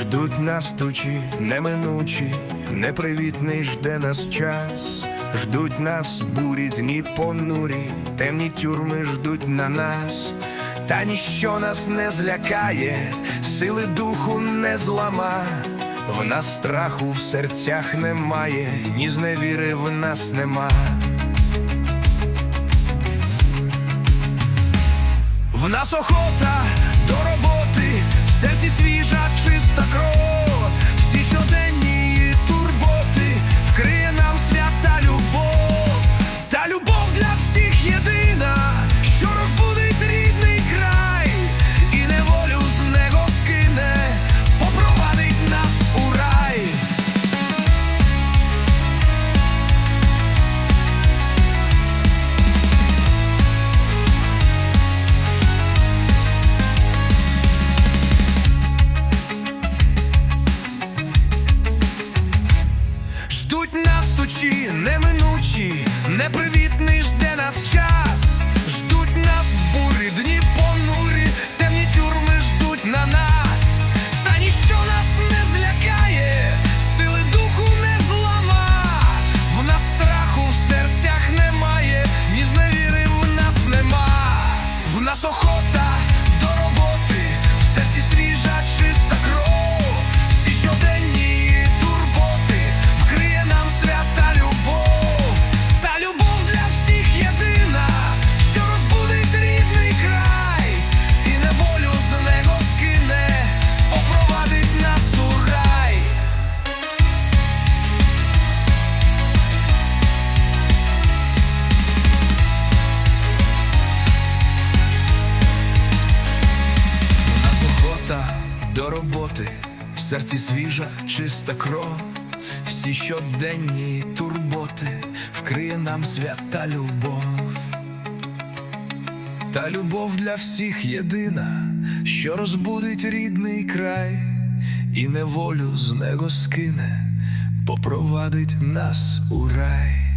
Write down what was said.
Ждуть нас тучі, неминучі, непривітний жде нас час, ждуть нас бурі дні понурі, темні тюрми ждуть на нас, та ніщо нас не злякає, сили духу не злама, в нас страху в серцях немає, ні зневіри в нас нема. В нас охота неминучі, непривітний жде нас час. До роботи, в серці свіжа, чиста кров, всі щоденні турботи вкриє нам свята любов. Та любов для всіх єдина, що розбудить рідний край, і неволю з него скине, попровадить нас у рай.